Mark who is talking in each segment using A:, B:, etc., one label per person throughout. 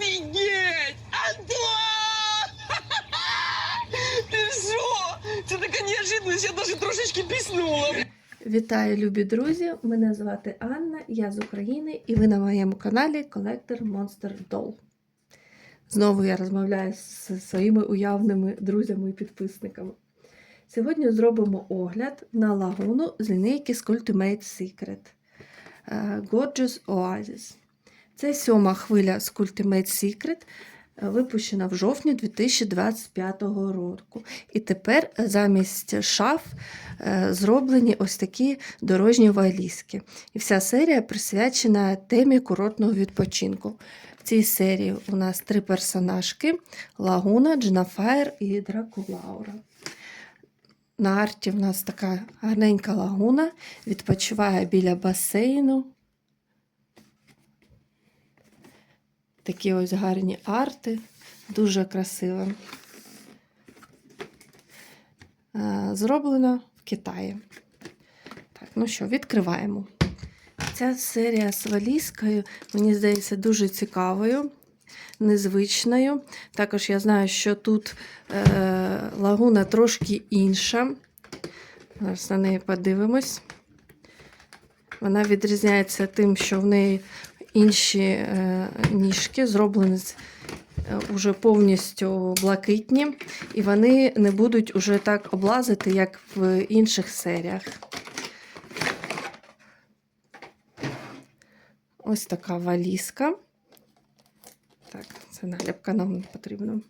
A: Офігеть! Антон! Ти що? Це така неожиданность, я даже трошечки піснула.
B: Вітаю, любі друзі! Мене звати Анна, я з України, і ви на моєму каналі Колектор Monster Doll. Знову я розмовляю з своїми уявними друзями і підписниками. Сьогодні зробимо огляд на лагуну з лінійки Sculptimate Secret е, Gorgeous Oasis. Це сьома хвиля Sculptimate Secret, е, випущена в жовтні 2025 року. І тепер замість шаф е, зроблені ось такі дорожні валізки. І вся серія присвячена темі курортного відпочинку. В цій серії у нас три персонажки: Лагуна, Джинафаєр і Дракулаура. На арті в нас така гарненька лагуна, відпочиває біля басейну. Такі ось гарні арти, дуже красиво. Е, Зроблено в Китаї. Так, ну що, відкриваємо. Ця серія з валізкою, мені здається, дуже цікавою, незвичною. Також я знаю, що тут е, лагуна трошки інша. Зараз на неї подивимось. Вона відрізняється тим, що в неї інші е, ніжки зроблені з е, повністю блакитні, і вони не будуть уже так облазити, як в інших серіях. Ось така валізка. Так, це наліпка нам потрібна.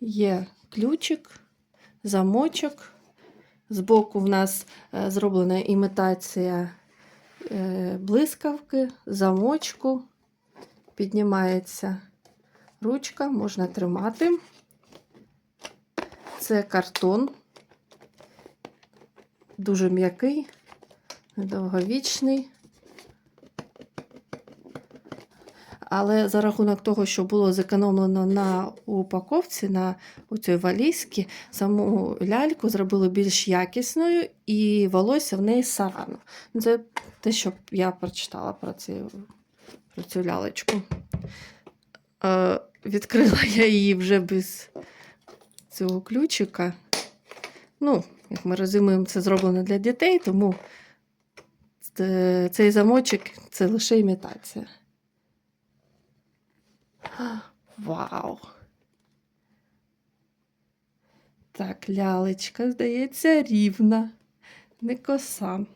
B: Є ключик, замочок. Збоку в нас е, зроблена імітація блискавки, замочку. Піднімається ручка, можна тримати. Це картон, дуже м'який, довговічний. Але за рахунок того, що було зекономлено на упаковці, на цій валізці, саму ляльку зробили більш якісною і волосся в неї сарано. Це те, що я прочитала про цю, про цю лялечку. Е, відкрила я її вже без цього ключика. Ну, як ми розуміємо, це зроблено для дітей, тому цей замочок це лише імітація. Вау! Так, лялечка, здається, рівна, не коса.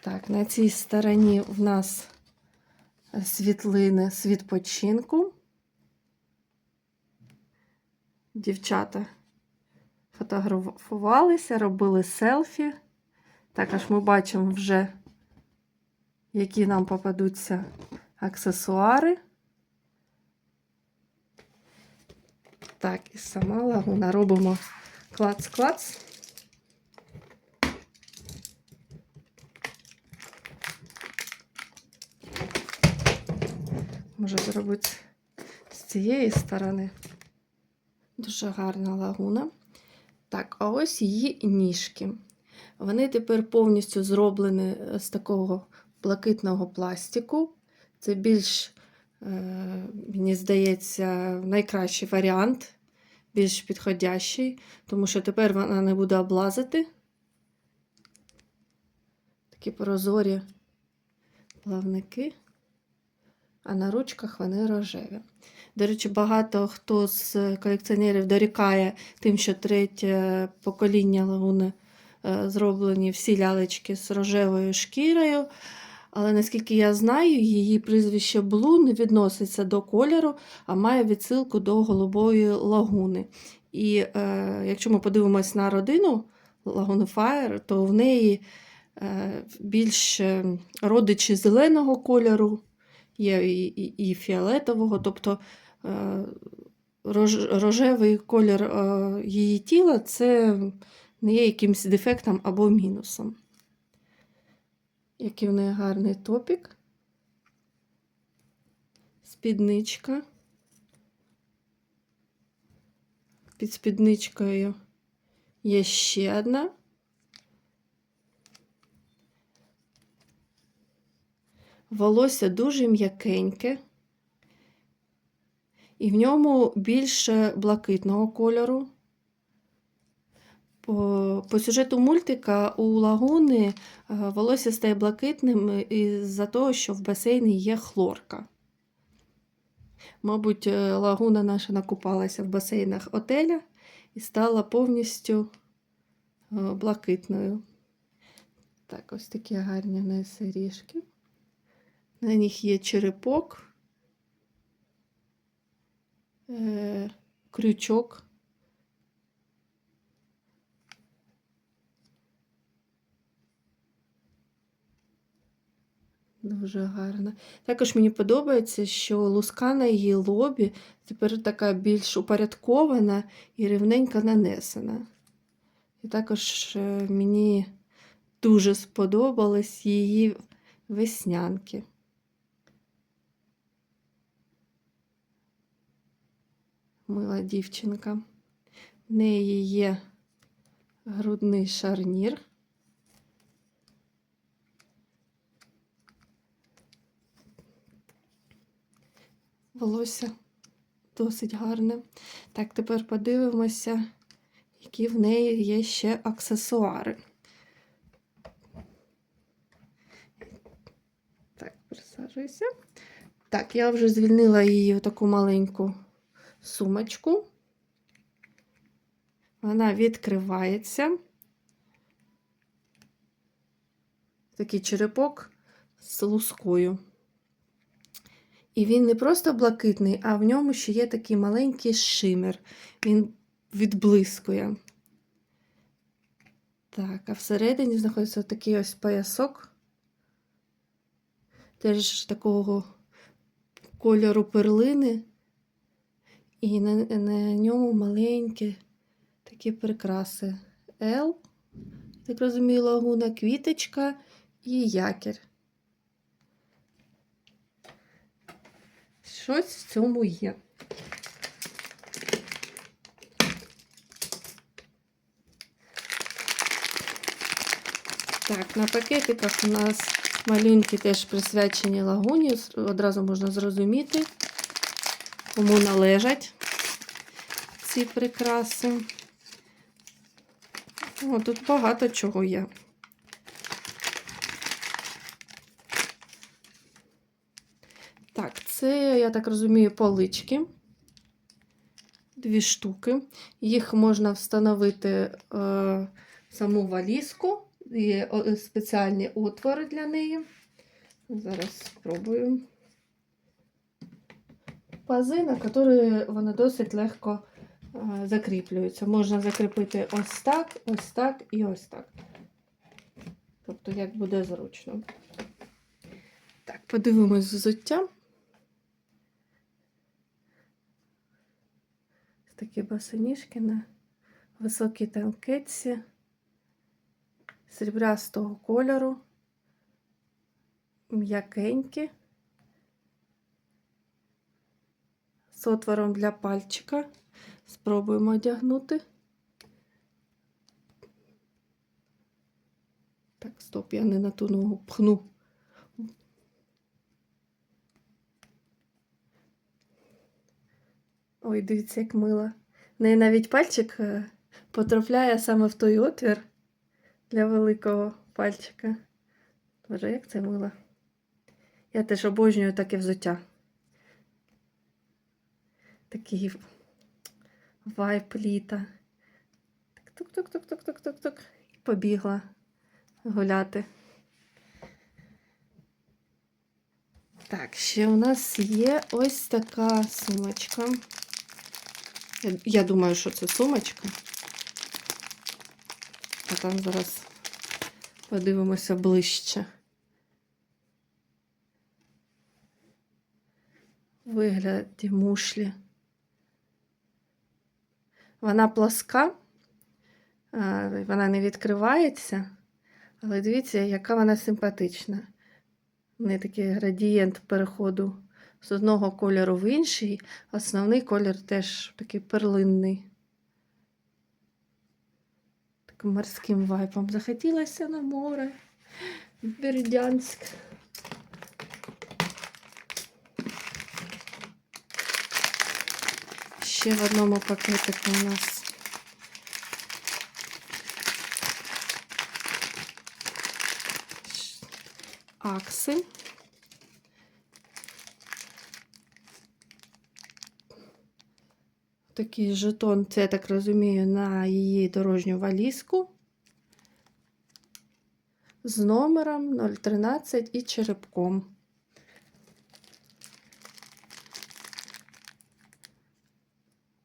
B: Так, на цій стороні в нас світлини з відпочинку. Дівчата фотографувалися, робили селфі. Також ми бачимо вже, які нам попадуться аксесуари. Так, і сама лагуна робимо клац-клац. Може зробити з цієї сторони. Дуже гарна лагуна. Так, а ось її ніжки. Вони тепер повністю зроблені з такого блакитного пластику. Це більш мені здається, найкращий варіант, більш підходящий, тому що тепер вона не буде облазити. Такі прозорі плавники, а на ручках вони рожеві. До речі, багато хто з колекціонерів дорікає тим, що третє покоління лагуни е, зроблені всі лялечки з рожевою шкірою. Але наскільки я знаю, її прізвище Блу не відноситься до кольору, а має відсилку до голубої лагуни. І е, якщо ми подивимось на родину Лагуни Fire, то в неї е, більш родичі зеленого кольору, є і, і, і фіолетового, тобто е, рож, рожевий колір е, її тіла це не є якимось дефектом або мінусом. Який в неї гарний топік, спідничка. Під спідничкою є ще одна. волосся дуже м'якеньке, і в ньому більше блакитного кольору. По, по сюжету мультика у лагуни волосся стає блакитним із-за того, що в басейні є хлорка. Мабуть, е, лагуна наша накупалася в басейнах отеля і стала повністю е, блакитною. Так, ось такі гарні в неї сережки. На них є черепок, е, крючок. Дуже гарно. Також мені подобається, що луска на її лобі тепер така більш упорядкована і рівненько нанесена. І також е, мені дуже сподобались її веснянки. Мила дівчинка. В неї є грудний шарнір. Волосся досить гарне. Так, тепер подивимося, які в неї є ще аксесуари. Так, присаджуйся. Так, я вже звільнила її в таку маленьку сумочку. Вона відкривається. Такий черепок з лускою. І він не просто блакитний, а в ньому ще є такий маленький шимер. Він відблискує. Так, а всередині знаходиться такий ось поясок. Теж такого кольору перлини. І на, на ньому маленькі такі прикраси. Л, так розумію, лагуна, квіточка і якір. Щось в цьому є. Так, на пакетиках у нас малюнки теж присвячені лагуні. Одразу можна зрозуміти, кому належать ці прикраси. О, тут багато чого є. Так, це, я так розумію, полички. Дві штуки. Їх можна встановити е, саму валізку. Є спеціальні отвори для неї. Зараз спробую. Пази, на які вони досить легко е, закріплюються. Можна закріпити ось так, ось так і ось так. Тобто, як буде зручно. Так, подивимось взуття. Такі босоніжки на високій танкетці сріблястого кольору, м'якенькі, з отвором для пальчика. Спробуємо одягнути. Так, стоп, я не на ту ногу пхну. Ой, дивіться, як мило. В неї навіть пальчик е, потрапляє саме в той отвір для великого пальчика. Боже, як це мило. Я теж обожнюю таке взуття. Такий вайп літа. Тук-тук-тук-тук-тук-тук-тук. І побігла гуляти. Так, ще у нас є ось така сумочка. Я, думаю, що це сумочка. А там зараз подивимося ближче. Вигляді мушлі. Вона плоска, вона не відкривається, але дивіться, яка вона симпатична. У неї такий градієнт переходу з одного кольору в інший, основний колір теж такий перлинний. Таким морським вайпом. Захотілося на море, в Бердянськ. Ще в одному пакетику у нас. Акси. Такий жетон, це я так розумію, на її дорожню валізку з номером 013 і черепком.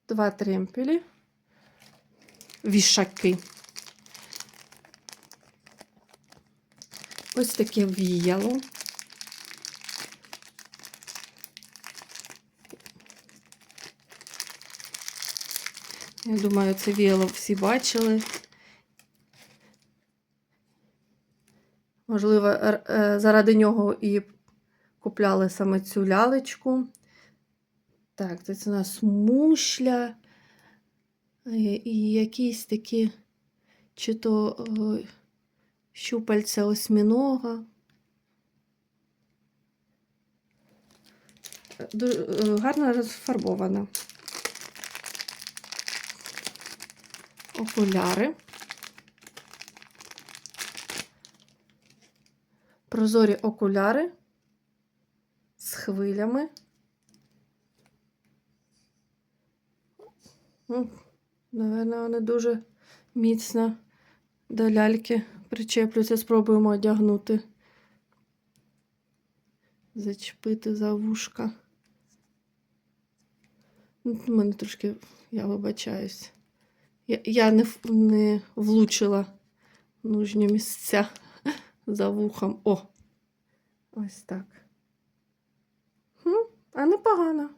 B: Два тремпелі, вішаки. Ось таке віяло. Я думаю, це віяло всі бачили. Можливо, е, заради нього і купляли саме цю лялечку. Так, це, у нас мушля. е, І якісь такі, чи то щупальця осьмінога. Е, Гарно розфарбована. Окуляри. Прозорі окуляри з хвилями. Ну, Наверно, вони дуже міцно до ляльки причеплюються. Спробуємо одягнути. Зачепити за вушка. У мене трошки, я вибачаюсь. Я, не, не влучила нужні місця за вухом. О! Ось так. Хм, а непогано.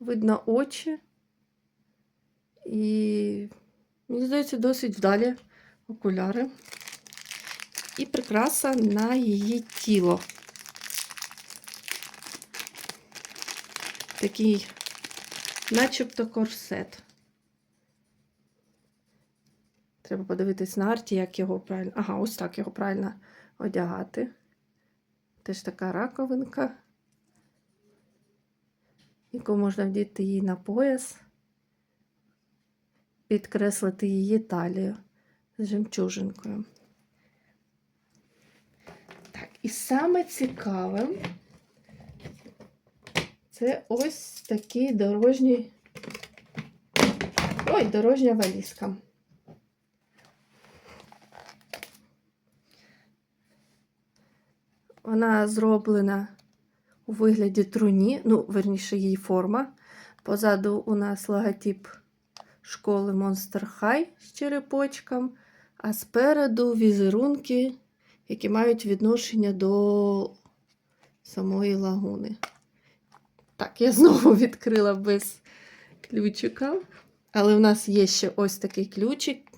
B: Видно очі. І, мені здається, досить вдалі окуляри. І прикраса на її тіло. Такий, начебто корсет. Треба подивитись на арті, як його правильно. Ага, ось так його правильно одягати. Теж така раковинка, яку можна вдіти її на пояс, підкреслити її талію з жемчужинкою. Так, і саме цікаве це ось такий дорожній. Ой, дорожня валізка. Вона зроблена у вигляді труні, ну, верніше, її форма. Позаду у нас логотип школи Monster High з черепочком, а спереду візерунки, які мають відношення до самої лагуни. Так, я знову відкрила без ключика. Але в нас є ще ось такий ключик.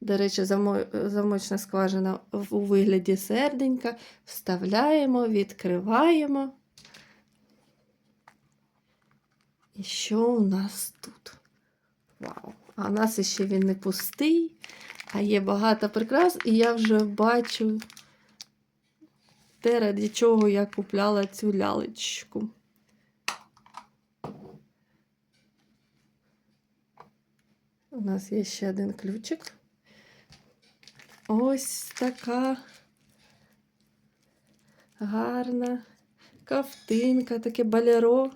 B: До речі, замочна скважина у вигляді серденька. Вставляємо, відкриваємо. І що у нас тут? Вау! А у нас ще він не пустий, а є багато прикрас, і я вже бачу те, ради чого я купляла цю лялечку. У нас є ще один ключик. Ось така гарна ковтинка, таке балеро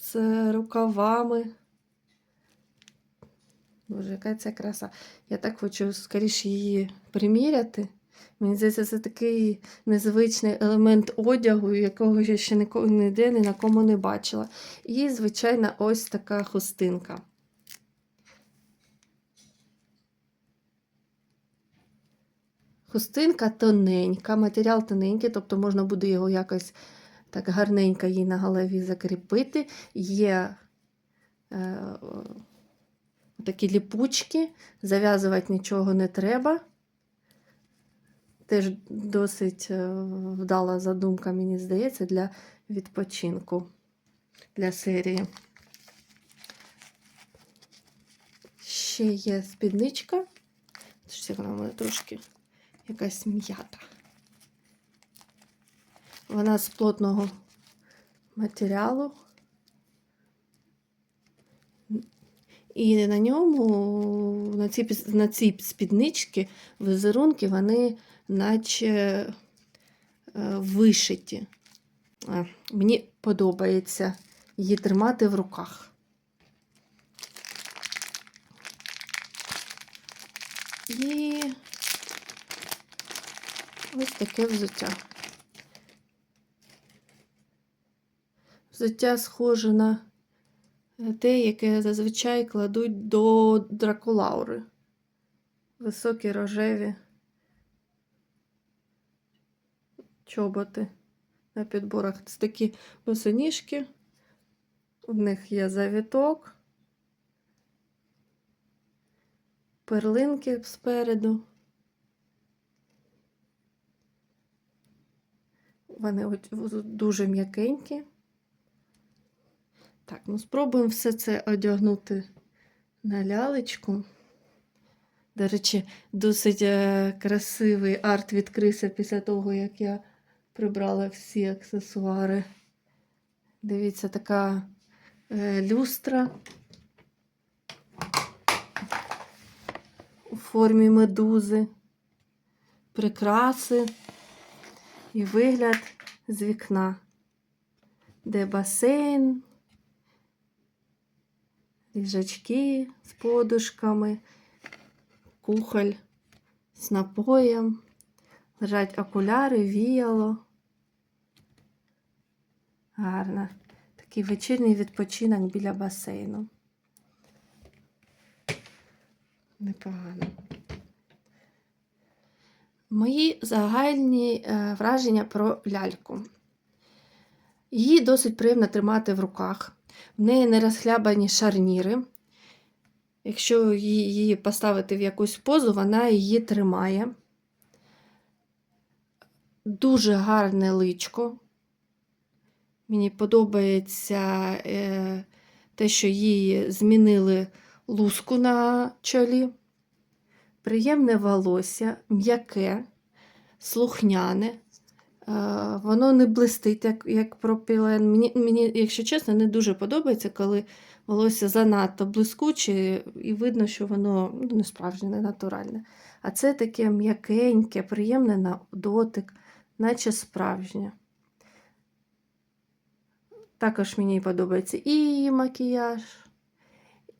B: з рукавами. Боже, яка це краса. Я так хочу скоріше її приміряти. Мені здається, це такий незвичний елемент одягу, якого я ще ніде ні на кому не бачила. І, звичайно, ось така хустинка. Хустинка тоненька, матеріал тоненький, тобто можна буде його якось так гарненько їй на голові закріпити. Є е, такі ліпучки, зав'язувати нічого не треба. Теж досить е, вдала задумка, мені здається, для відпочинку для серії. Ще є спідничка. Що вона мене трошки якась м'ята. Вона з плотного матеріалу. І на ньому, на цій на ці спіднички, візерунки, вони наче е, вишиті. Е, мені подобається її тримати в руках. Ось таке взуття. Взуття схоже на е, те, яке зазвичай кладуть до дракулаури. Високі рожеві чоботи на підборах. Це такі босоніжки. В них є завіток, перлинки спереду. Вони дуже м'якенькі. Так, ну спробуємо все це одягнути на лялечку. До речі, досить е, красивий арт відкрився після того, як я прибрала всі аксесуари. Дивіться, така е, люстра у формі медузи, прикраси і вигляд з вікна, де басейн, ліжачки з подушками, кухоль з напоєм, лежать окуляри, віяло. Гарно. Такий вечірній відпочинок біля басейну. Непогано. Мої загальні е, враження про ляльку. Її досить приємно тримати в руках. В неї не розхлябані шарніри. Якщо її поставити в якусь позу, вона її тримає. Дуже гарне личко. Мені подобається е, те, що їй змінили луску на чолі. Приємне волосся, м'яке, слухняне. Е, воно не блистить, як, як пропілен. Мені, мені, якщо чесно, не дуже подобається, коли волосся занадто блискуче, і видно, що воно ну, не справжнє, не натуральне. А це таке м'якеньке, приємне на дотик, наче справжнє. Також мені подобається і її макіяж,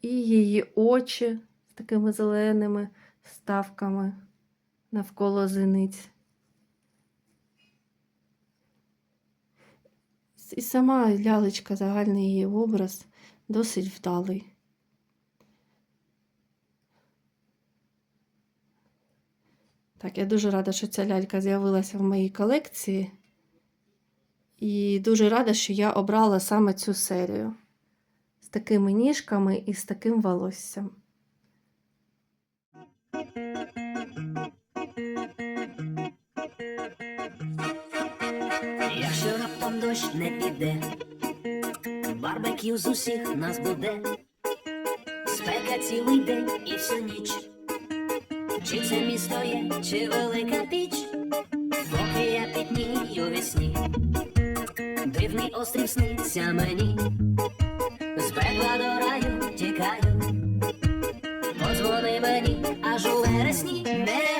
B: і її очі такими зеленими вставками навколо зениць. І сама лялечка, загальний її образ досить вдалий. Так, я дуже рада, що ця лялька з'явилася в моїй колекції. І дуже рада, що я обрала саме цю серію з такими ніжками і з таким волоссям.
C: Якщо раптом дощ не піде, барбекю з усіх нас буде, спека цілий день і всю ніч. Чи це місто є, чи велика піч, поки я пітнію весні, дивний острів сниться мені, з пекла до раю тікаю, подзвони мені аж у вересні, не